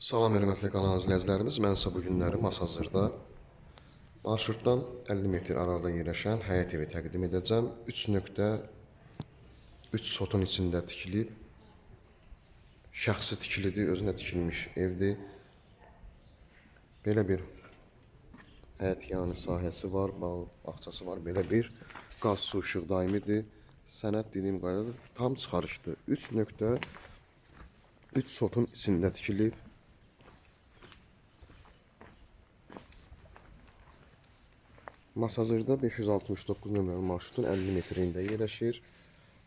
Salam hörmətli kanal izləyicilərimiz. Mən isə bu günləri Masazırda marşrutdan 50 metr arada yerləşən həyət evi təqdim edəcəm. 3.3 sotun içində tikilib şəxsi tikilidir, özünə tikilmiş evdir. Belə bir həyət yanı sahəsi var, bağ bağçası var. Belə bir qaz, su, işıq daimidir. Sənəd dediyim qaydada tam çıxarışdı. 3.3 sotun içində tikilib. Masazırda 569 nömrəli marşrutun 50 metrində yerləşir.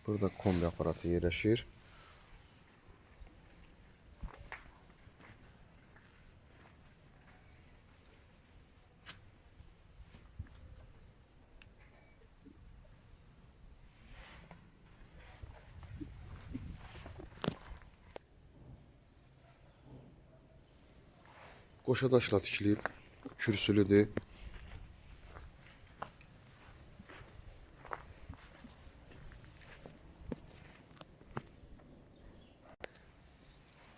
Burada kombi aparatı yerləşir. Qoşa daşla tikilib, kürsülüdür.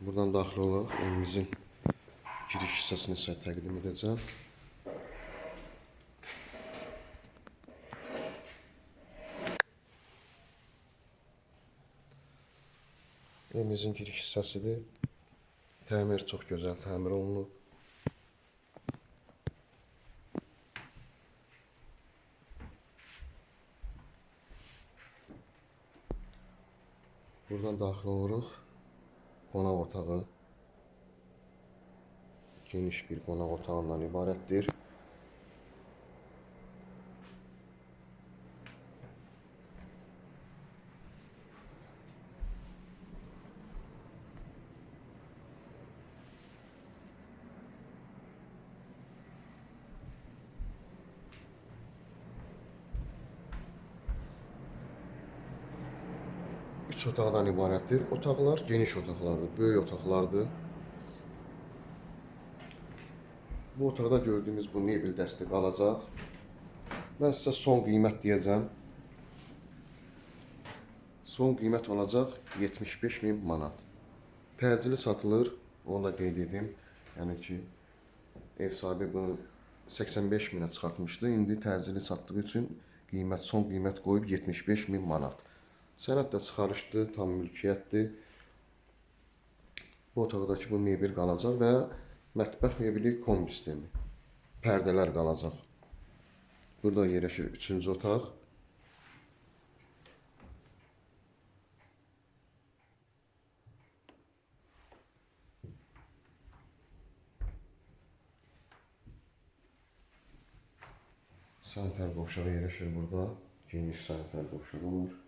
Buradan daxil olaraq evimizin giriş hissəsini sizə təqdim edəcəm. Evimizin giriş hissəsidir. Təmir çox gözəl təmir olunub. Buradan daxil oluruq. Qonaq otağı. Geniş bir qonaq otağından ibarətdir. Üç otaqdan ibarətdir. Otaqlar geniş otaqlardır, böyük otaqlardır. Bu otaqda gördüyümüz bu mebel dəsti qalacaq. Mən sizə son qiymət deyəcəm. Son qiymət olacaq 75 min manat. Təcili satılır, onu da qeyd edim. Yəni ki, ev sahibi bunu 85 minə çıxartmışdı. İndi təcili satdığı üçün qiymət son qiymət qoyub 75 min manat. Sənəd də çıxarışdı, tam mülkiyyətdir. Bu otaqdakı bu mebel qalacaq və mətbəx mebeli kombi sistemi. Pərdələr qalacaq. Burada yerləşir üçüncü otaq. Sanitar qovşağı yerləşir burada. Geniş sanitar qovşağı var.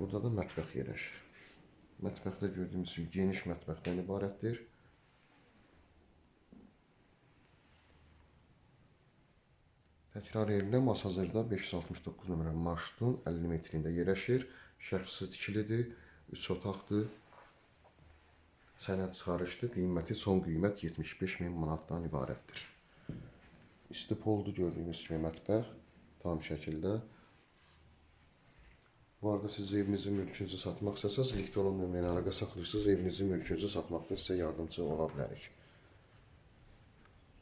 Burada da mətbəx yerləşir. Mətbəxdə gördüyümüz kimi geniş mətbəxdən ibarətdir. Təkrar edirəm, Masazırda 569 nömrəli marşrutun 50 metrində yerləşir. Şəxsi tikilidir, 3 otaqdır. Sənəd çıxarışdı, qiyməti son qiymət 75 min manatdan ibarətdir. İstipoldu gördüyünüz kimi mətbəx tam şəkildə. Bu arada siz evinizi, mülkünüzü satmaq istəsəz, elektron nömrə ilə əlaqə saxlayırsınız, evinizi, mülkünüzü satmaqda sizə yardımcı ola bilərik.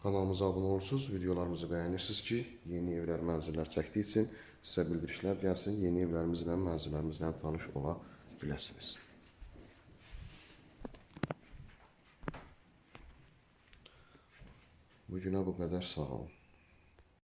Kanalımıza abunə olursunuz, videolarımızı bəyənirsiniz ki, yeni evlər, mənzillər çəkdiyi üçün sizə bildirişlər gəlsin, yeni evlərimizlə, mənzillərimizlə tanış ola biləsiniz. Bu günə bu qədər sağ olun.